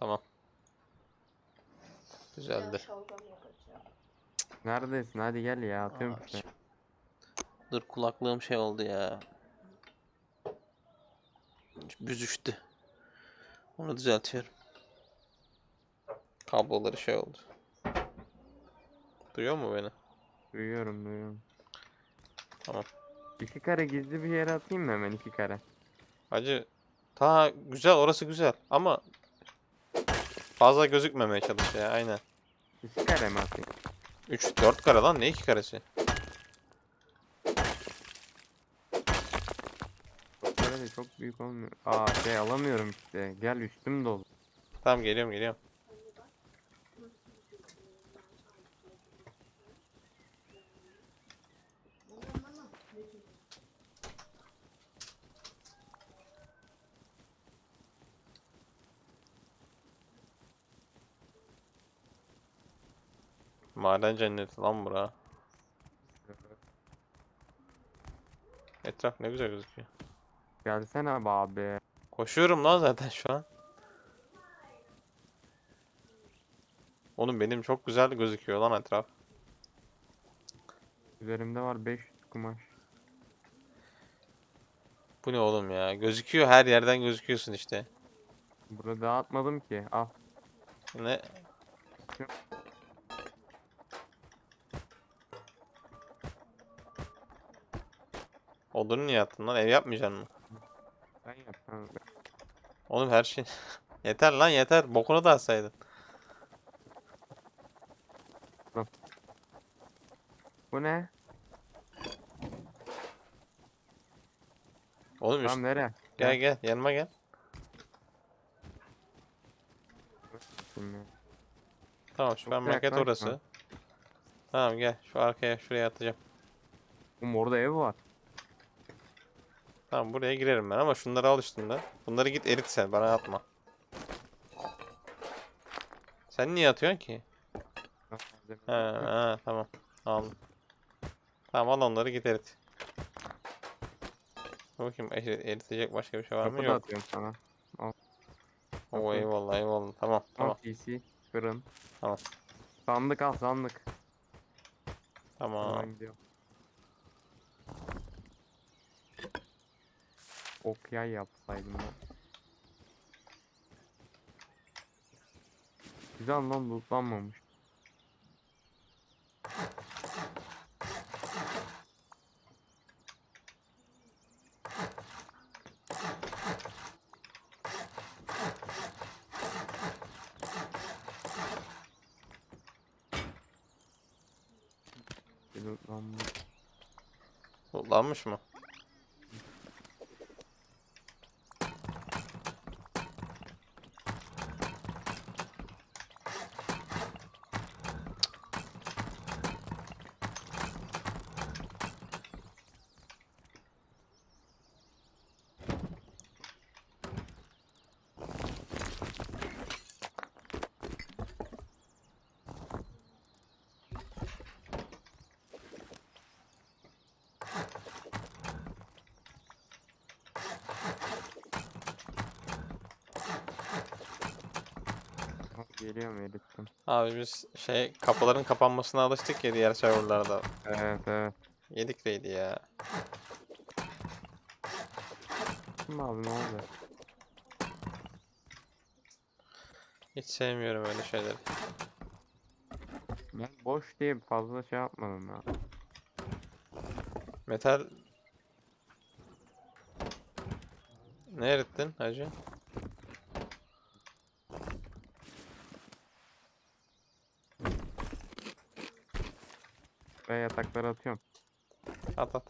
Tamam. Yapacağım. Neredesin? Hadi gel ya atıyorum Aa, işte. Dur kulaklığım şey oldu ya. Büzüştü. Onu düzeltiyorum. Kabloları şey oldu. Duyuyor mu beni? Duyuyorum duyuyorum. Tamam. İki kare gizli bir yere atayım mı hemen iki kare? Hacı ta güzel orası güzel ama fazla gözükmemeye çalış ya aynen. İki kare mi atayım? 3 4 kare lan ne 2 karesi? Çok çok büyük olmuyor. Aa şey alamıyorum işte. Gel üstüm dolu. Tamam geliyorum geliyorum. Maden cenneti lan bura. Etraf ne güzel gözüküyor. Gelsene abi abi. Koşuyorum lan zaten şu an. Oğlum benim çok güzel gözüküyor lan etraf. Üzerimde var 500 kumaş. Bu ne oğlum ya? Gözüküyor her yerden gözüküyorsun işte. Burada dağıtmadım ki. Al. Ne? Odunu niye attın lan? Ev yapmayacaksın mı? Sen yap. sen yap. Oğlum her şey... yeter lan yeter. Bokunu da atsaydın. Bu ne? Oğlum üst- Tamam nereye? Gel gel yanıma gel. Şimdi. Tamam Çok süpermarket yaklaşma. orası. Tamam gel şu arkaya şuraya atacağım. Oğlum orada ev var. Tamam buraya girerim ben ama şunları al üstünde. Bunları git erit sen bana atma. Sen niye atıyorsun ki? Ha, ha tamam aldım. Tamam al onları git erit. Bakayım eri- eritecek başka bir şey var mı? Kapıda Yok. atıyorum sana. Oo kapı. eyvallah eyvallah tamam Tamam. tamam PC, fırın. Tamam. Sandık al sandık. tamam. Hemen gidiyorum. Ok yay yapsaydım ya. Güzel lan lootlanmamış. Lootlanmış. Kullanmış mı? Ha, Geliyorum erittim. Abi biz şey kapıların kapanmasına alıştık ya diğer serverlarda. Evet evet. Yedik raid'i ya. Kim abi ne oldu? Hiç sevmiyorum öyle şeyleri. Ben boş diye fazla şey yapmadım ya. Metal Ne erittin hacı? Ve yatakları atıyorum. At at.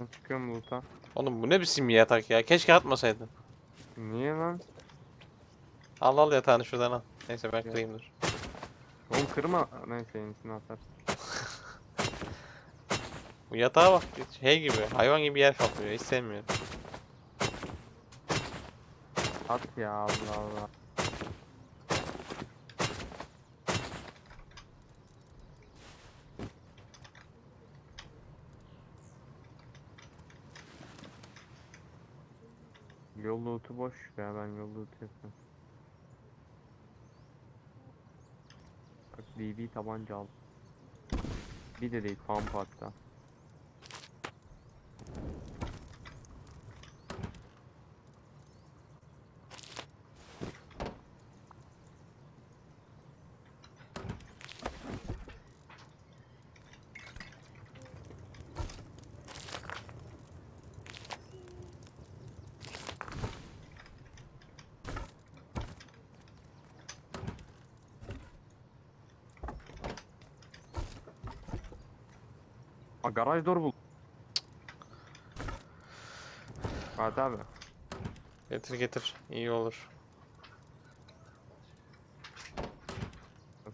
Ben çıkıyorum loot'a. Oğlum bu ne biçim bir yatak ya? Keşke atmasaydın. Niye lan? Al al yatağını şuradan al. Neyse ben Ya. kırayım dur. Oğlum kırma. Neyse yenisini atar. Bu yatağa bak şey gibi hayvan gibi yer kaplıyor hiç sevmiyorum. At ya Allah Allah. Yol loot'u boş ya ben yol loot'u yapıyorum. BB tabanca al. Bir de değil pump hatta. Aa garaj door bul. Hadi abi. Getir getir. İyi olur.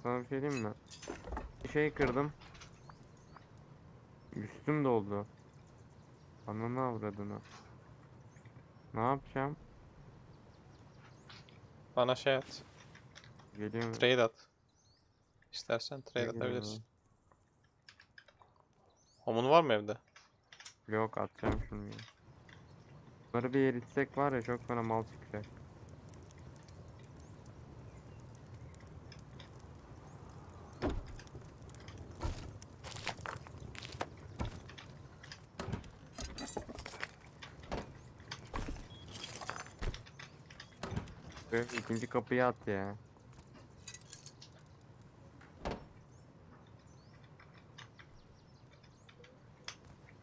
Sana bir şey diyeyim mi? Bir şey kırdım. Üstüm doldu. Ananı avradını. Ne yapacağım? Bana şey at. Geliyorum. Trade at. İstersen trade Geliyorum atabilirsin. Homun var mı evde? Yok atacağım şunu ya. Bunları bir eritsek var ya çok fena mal çıkacak. İkinci kapıyı at ya.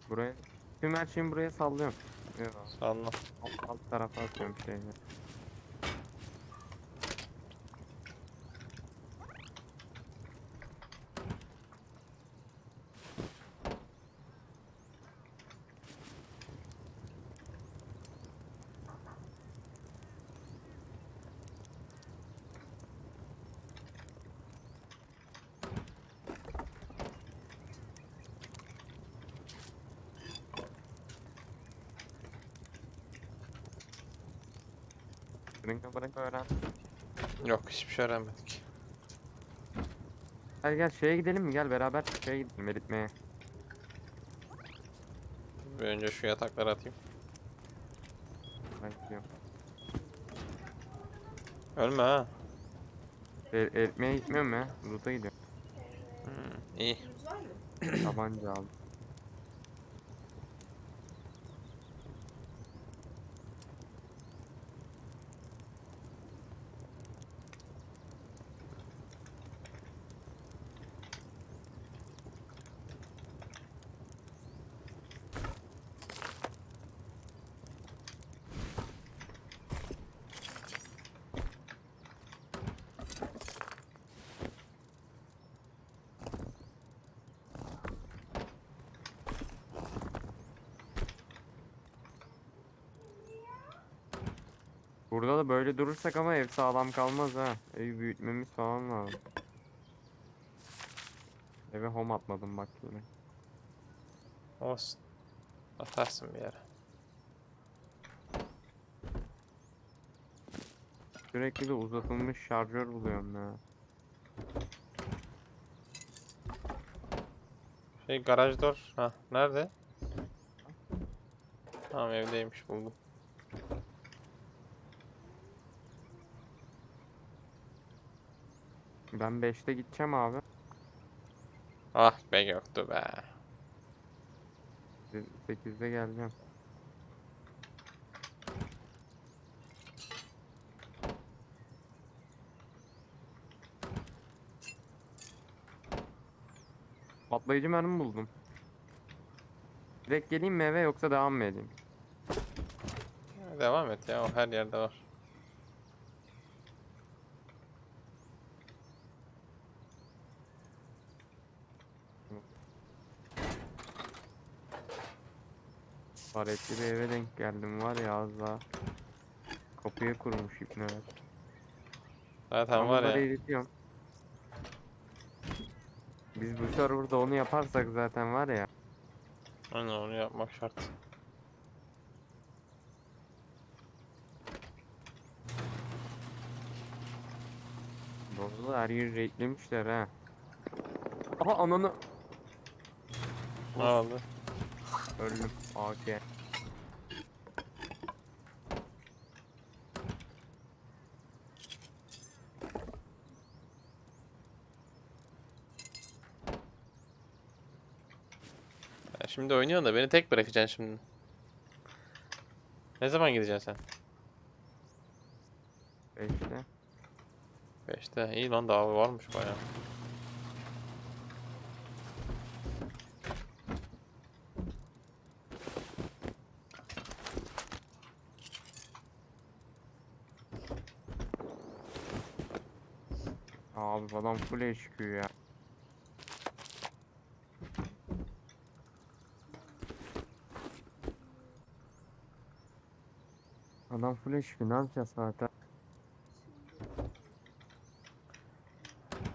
Buraya tüm her şeyimi buraya sallıyorum. Yok. Sağ Alt, alt tarafa atıyorum şeyleri. Brinka brinka öğren. Yok hiçbir şey öğrenmedik. Gel gel şeye gidelim mi? Gel beraber şeye gidelim eritmeye. Bir önce şu yatakları atayım. Ben gidiyorum. Ölme ha. Er, eritmeye gitmiyorum ya. Loot'a gidiyorum. Hmm, iyi. Tabanca aldım. Burada da böyle durursak ama ev sağlam kalmaz ha. Evi büyütmemiz falan lazım. Eve home atmadım bak yine. Olsun. Atarsın bir yere. Sürekli de uzatılmış şarjör buluyorum ya. Şey garaj door. Ha nerede? Tamam evdeymiş buldum. Ben 5'te gideceğim abi. Ah be yoktu be. 8'de geleceğim. Patlayıcı mermi buldum. Direkt geleyim mi eve yoksa devam mı edeyim? Devam et ya o her yerde var. Faretli bir eve denk geldim var ya az daha. Kapıya kurmuş ipneler. Zaten var ya. Eritiyorum. Biz bu serverda onu yaparsak zaten var ya. Aynen onu yapmak şart. Bozdu her yeri renklemişler ha. Aha ananı. Ne oldu? Öldüm. AK. Ya şimdi oynuyorsun da beni tek bırakacaksın şimdi. Ne zaman gideceksin sen? Beşte. 5'te. İyi lan daha varmış bayağı. Abi adam full HQ ya. Adam full HQ ne yapacağız zaten?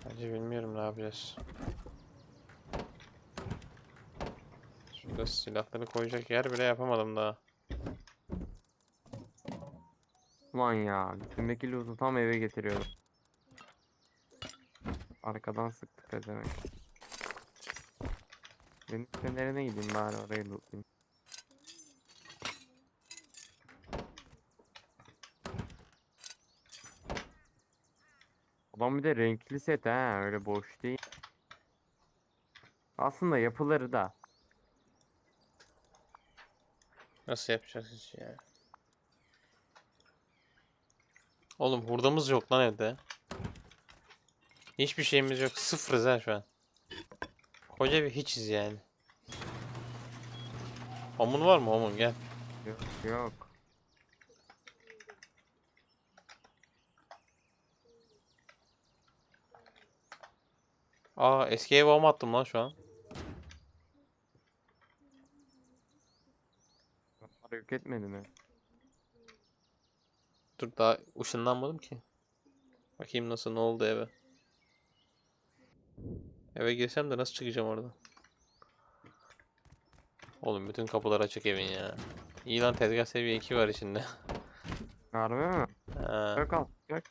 Bence bilmiyorum ne yapacağız. Şurada silahları koyacak yer bile yapamadım daha. Ulan ya üstündeki loot'u tam eve getiriyordum. Arkadan sıktık pezevenk. Benim nereye gideyim bari orayı lootlayayım. Adam bir de renkli set ha öyle boş değil. Aslında yapıları da. Nasıl yapacağız hiç ya? Oğlum hurdamız yok lan evde. Hiçbir şeyimiz yok. Sıfırız ha şu an. Koca bir hiçiz yani. Omun var mı omun gel. Yok yok. Aa eski eve om attım lan şu an. Onları yok etmedi mi? Dur daha ışınlanmadım ki. Bakayım nasıl ne oldu eve. Eve girsem de nasıl çıkacağım oradan? Oğlum bütün kapılar açık evin ya. İyi lan tezgah seviye 2 var içinde. Harbi mi? Ha, Yok al. Yok.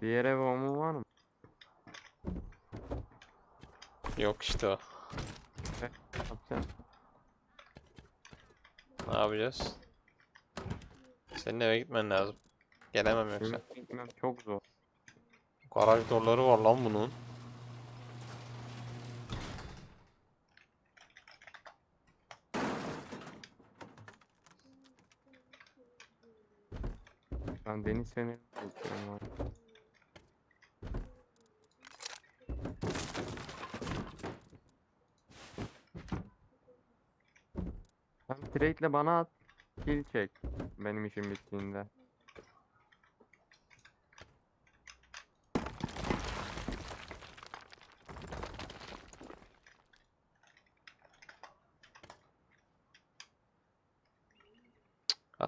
Diğer ev var mı? yok işte o. Ne yapacağız? Ne yapacağız? Senin eve gitmen lazım. Gelemem yoksa. Gitmem çok zor. Garaj doorları var lan bunun. Ben deniz fenerini bekliyorum abi. Sen trade'le bana at. Kill çek. Benim işim bittiğinde.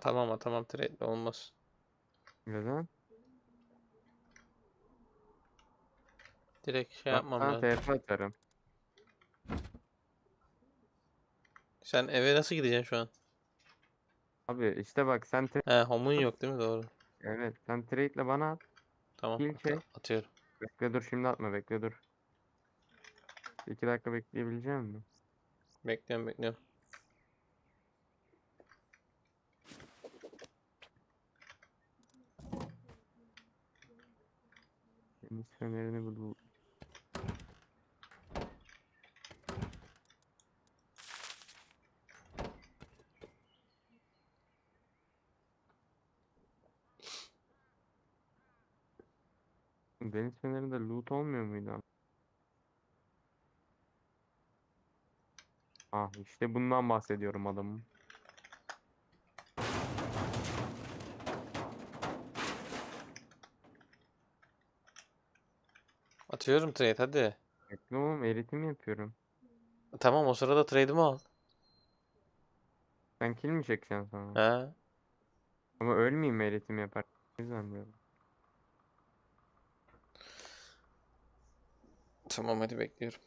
Atamam atamam trade olmaz. Neden? Direkt şey Ben yapmam lazım. TP atarım. Sen eve nasıl gideceksin şu an? Abi işte bak sen tra- He homun yok değil mi? Doğru. evet sen trade'le bana at. Tamam at- çek. atıyorum. Bekle dur şimdi atma bekle dur. İki dakika bekleyebilecek misin? Bekliyorum bekliyorum. Fenerini bul. Deniz fenerinde loot olmuyor muydu? Ah işte bundan bahsediyorum adamım. Atıyorum trade hadi. Bekle oğlum eritim yapıyorum. Tamam o sırada trade'imi al. Sen kill mi çekeceksin sonra? He. Ama ölmeyeyim mi eritim yapar? O yüzden. Tamam hadi bekliyorum.